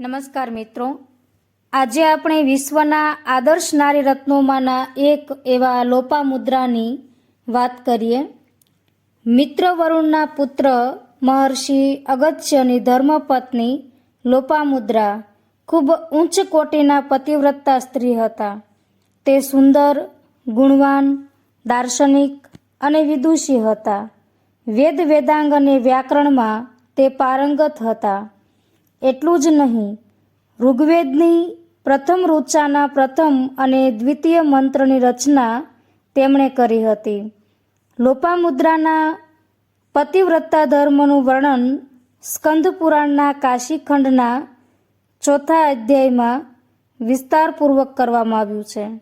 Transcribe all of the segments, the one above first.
નમસ્કાર મિત્રો. આજે આપણે વિશ્વના આદર્શ નારી રત્નોમાંના એક એવા લોપામુદ્રાની વાત કરીએ. મિત્ર વરુણના પુત્ર મહર્ષિ અગત્યની ધર્મપત્ની લોપામુદ્રા ખૂબ ઉચ્ચ કોટીના પતિવ્રતા સ્ત્રી હતા. તે સુંદર, ગુણવાન, દાર્શનિક અને વિદુષી હતા. વેદ વેદાંગ અને વ્યાકરણમાં તે પારંગત હતા. એટલું જ નહીં. ઋગ્વેદની પ્રથમ ઋચાના પ્રથમ અને દ્વિતીય મંત્રની રચના તેમણે કરી હતી. લોપામુદ્રાના પતિવ્રતા ધર્મનું વર્ણન સ્કંદ પુરાણના કાશીખંડના ચોથા અધ્યાયમાં વિસ્તારપૂર્વક કરવામાં આવ્યું છે.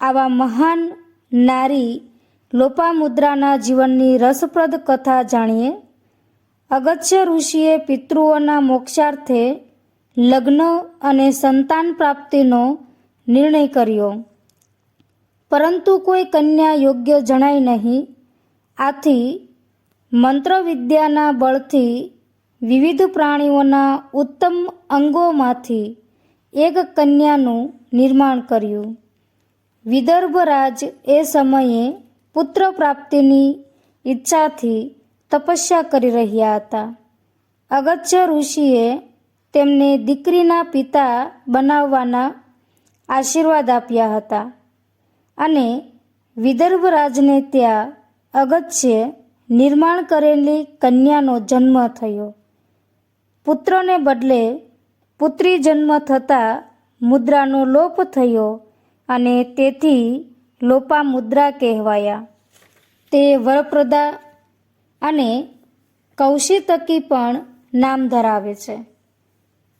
આવા મહાન નારી લોપામુદ્રાના જીવનની રસપ્રદ કથા જાણીએ અગત્ય ઋષિએ પિતૃઓના મોક્ષાર્થે લગ્ન અને સંતાન પ્રાપ્તિનો નિર્ણય કર્યો. પરંતુ કોઈ કન્યા યોગ્ય જણાય નહીં. આથી મંત્રવિદ્યાના બળથી વિવિધ પ્રાણીઓના ઉત્તમ અંગોમાંથી એક કન્યાનું નિર્માણ કર્યું. વિદર્ભરાજ એ સમયે પુત્ર પ્રાપ્તિની ઈચ્છાથી તપસ્યા કરી રહ્યા હતા. અગત્ય ઋષિએ તેમને દીકરીના પિતા બનાવવાના આશીર્વાદ આપ્યા હતા અને વિદર્ભરાજને ત્યાં અગત્ય નિર્માણ કરેલી કન્યાનો જન્મ થયો. પુત્રને બદલે પુત્રી જન્મ થતાં મુદ્રાનો લોપ થયો અને તેથી લોપા મુદ્રા કહેવાયા. તે વરપ્રદા અને કૌશિતકી પણ નામ ધરાવે છે.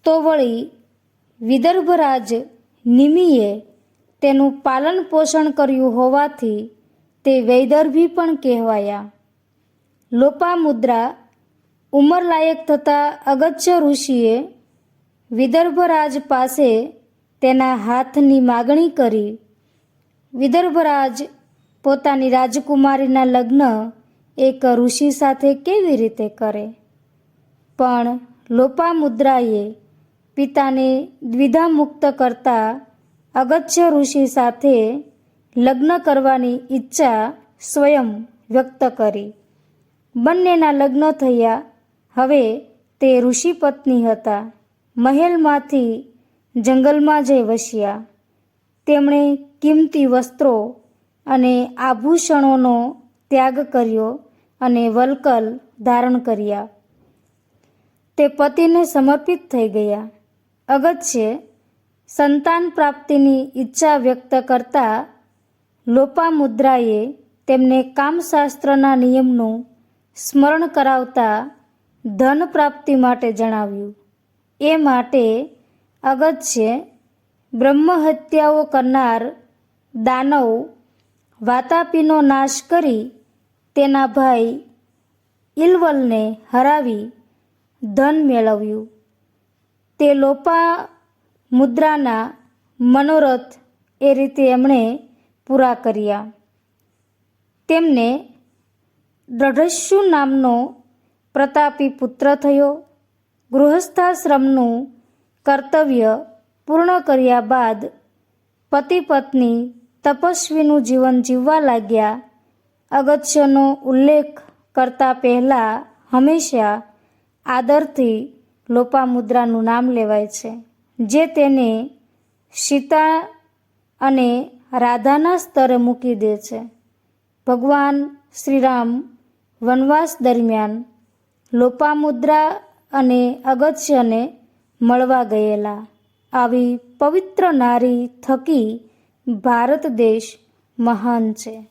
તો વળી વિદર્ભરાજ નિમિએ તેનું પાલન પોષણ કર્યું હોવાથી તે વૈદર્ભી પણ કહેવાયા. લોપામુદ્રા ઉંમરલાયક થતા અગત્ય ઋષિએ વિદર્ભરાજ પાસે તેના હાથની માગણી કરી. વિદર્ભરાજ પોતાની રાજકુમારીના લગ્ન એક ઋષિ સાથે કેવી રીતે કરે? પણ લોપામુદ્રાએ પિતાને દ્વિધા મુક્ત કરતા અગત્ય ઋષિ સાથે લગ્ન કરવાની ઈચ્છા સ્વયં વ્યક્ત કરી. બંનેના લગ્ન થયા. હવે તે ઋષિ પત્ની હતા. મહેલમાંથી જંગલમાં જઈ વસ્યા. તેમણે કિંમતી વસ્ત્રો અને આભૂષણોનો ત્યાગ કર્યો અને વલકલ ધારણ કર્યા. તે પતિને સમર્પિત થઈ ગયા. અગત્ય, સંતાન પ્રાપ્તિની ઈચ્છા વ્યક્ત કરતા લોપામુદ્રાએ તેમને કામશાસ્ત્રના નિયમનું સ્મરણ કરાવતા ધન પ્રાપ્તિ માટે જણાવ્યું. એ માટે અગત્ય, બ્રહ્મહત્યાઓ કરનાર દાનવ વાતાપીનો નાશ કરી તેના ભાઈ ઇલવલને હરાવી ધન મેળવ્યું. તે લોપા મુદ્રાના મનોરથ એ રીતે એમણે પૂરા કર્યા. તેમને દ્રઢસ્યુ નામનો પ્રતાપી પુત્ર થયો. ગૃહસ્થાશ્રમનું કર્તવ્ય પૂર્ણ કર્યા બાદ પતિ પત્ની તપસ્વીનું જીવન જીવવા લાગ્યા. અગત્યનો ઉલ્લેખ કરતા પહેલાં હંમેશા આદરથી લોપામુદ્રાનું નામ લેવાય છે, જે તેને સીતા અને રાધાના સ્તરે મૂકી દે છે. ભગવાન શ્રીરામ વનવાસ દરમિયાન લોપામુદ્રા અને અગત્યને મળવા ગયેલા. આવી પવિત્ર નારી થકી ભારત દેશ મહાન છે.